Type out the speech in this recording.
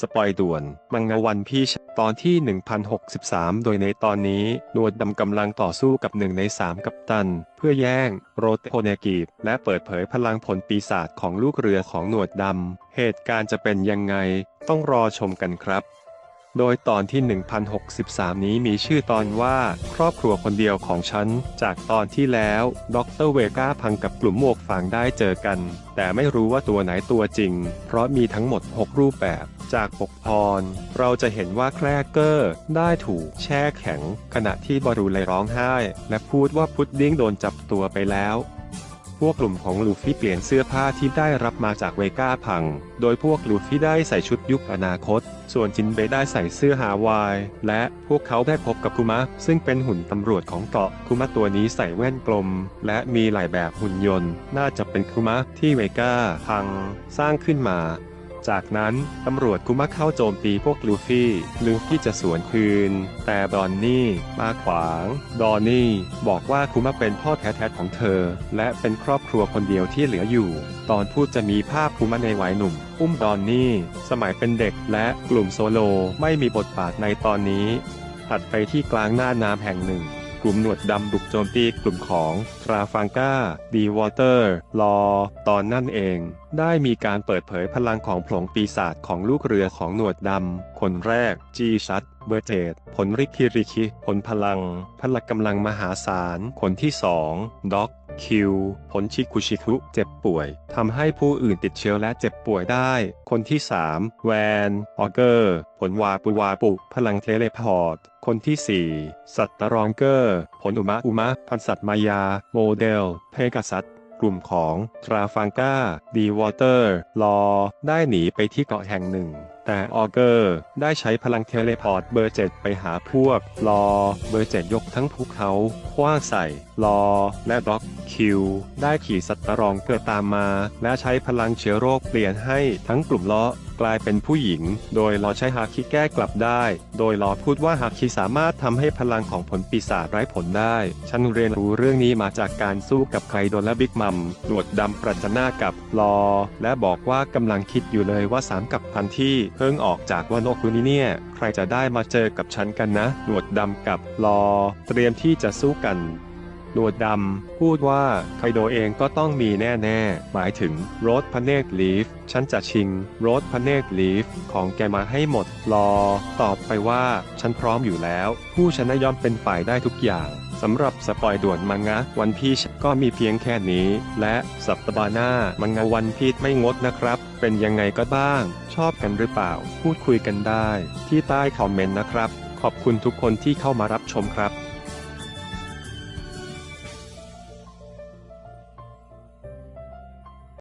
สปอยด่วน มังงะวันพีชตอนที่ 1063 โดยในตอนนี้นวดดำกำลังต่อสู้กับหนึ่งในสามกัปตัน เพื่อแย่ง โรเตโคเนกิและเปิดเผยพลังผลปีศาจของลูกเรือของหนวดดำ เหตุการณ์จะเป็นยังไง ต้องรอชมกันครับ โดยตอนที่ 1063 นี้มีชื่อตอนว่า ครอบครัวคนเดียวของฉัน จากตอนที่แล้วดรเวก้าพังกับกลุ่มหมวกฟางได้เจอกัน แต่ไม่รู้ว่าตัวไหนตัวจริง เพราะมีทั้งหมด 6 รูปแบบ จากปกพร เราจะเห็นว่าแครเกอร์ ได้ถูกแช่แข็ง ขณะที่บารูเลยร้องไห้ และพูดว่าพุดดิ้งโดนจับตัวไปแล้วพวกกลุ่มของลูฟี่เปลี่ยนเสื้อผ้าที่ได้รับมาจากเวก้าพัง โดยพวกลูฟี่ได้ใส่ชุดยุคอนาคต ส่วนจินเบย์ได้ใส่เสื้อฮาวาย และพวกเขาได้พบกับคุมะ ซึ่งเป็นหุ่นตำรวจของเกาะ คุมะตัวนี้ใส่แว่นกลม และมีหลายแบบหุ่นยนต์ น่าจะเป็นคุมะที่เวก้าพัง สร้างขึ้นมา จากนั้นตำรวจคุมะเข้าโจมตีพวกลูฟี่ลูฟี่จะสวนคืน แต่ดอนนี่มาขวาง ดอนนี่บอกว่าคุมะเป็นพ่อแท้ๆของเธอ และเป็นครอบครัวคนเดียวที่เหลืออยู่ ตอนพูดจะมีภาพคุมะในวัยหนุ่ม อุ้มดอนนี่สมัยเป็นเด็กและกลุ่มโซโลไม่มีบทบาทในตอนนี้ ถัดไปที่กลางหน้าน้ำแห่งหนึ่ง กลุ่มหนวดดำบุกโจมตีกลุ่มของทราฟังกาดีวอเตอร์ลอ ตอนนั่นเอง ได้มีการเปิดเผยพลังของผงปีศาจของลูกเรือของหนวดดำ คนแรก จีชัดเบอร์เจดผลริคิริคิ ผลพลัง พลังกำลังมหาศาล คนที่สองด็อก คิวผลชิคุชิคุเจ็บป่วยทำให้ผู้อื่นติดเชื้อและเจ็บป่วยได้ คนที่ 3 แวนออเกอร์ ผลวาปุวาปุ พลังเทเลพอร์ต คนที่ 4 สัตตรองเกอร์ ผลอุมะอุมะ พันสัตมายา โมเดล เพกาซัสกลุ่มของ ทราฟังกาดีวอเตอร์ ลอ ได้หนีไปที่เกาะแห่งหนึ่ง แต่ออเกอร์ ได้ใช้พลังเทเลพอร์ตเบอร์เจ็ดไปหาพวก ลอ เบอร์เจ็ดยกทั้งภูเขาคว้างใส่ ลอ และบล็อกคิว ได้ขี่สัตว์ตะรองเกิดตามมา และใช้พลังเชื้อโรคเปลี่ยนให้ทั้งกลุ่มล้อกลายเป็นผู้หญิง โดยลอใช้ฮาคิแก้กลับได้ โดยลอพูดว่าฮาคิสามารถทำให้พลังของผลปีศาจไร้ผลได้ ฉันเรียนรู้เรื่องนี้มาจากการสู้กับไคโดนและบิ๊กมัม หนวดดำประจันหน้ากับลอ และบอกว่ากำลังคิดอยู่เลยว่าสามกับพันที่พิ่งออกจากวันโอคุนิเนี่ย ใครจะได้มาเจอกับฉันกันนะ หนวดดำกับลอ เตรียมที่จะสู้กัน หนวดดำพูดว่าไคโดเองก็ต้องมีแน่ๆ หมายถึงโรสพเนกลีฟ ฉันจะชิงโรสพเนกลีฟ ของแกมาให้หมดรอ ตอบไปว่า ฉันพร้อมอยู่แล้ว ผู้ชนะย่อมเป็นฝ่ายได้ทุกอย่างสำหรับสปอยด่วนมังงะวันพีชก็มีเพียงแค่นี้ และสัปดาห์หน้ามังงะวันพีชไม่งดนะครับ เป็นยังไงก็บ้าง ชอบกันหรือเปล่า พูดคุยกันได้ ที่ใต้คอมเมนต์นะครับ ขอบคุณทุกคนที่เข้ามารับชมครับ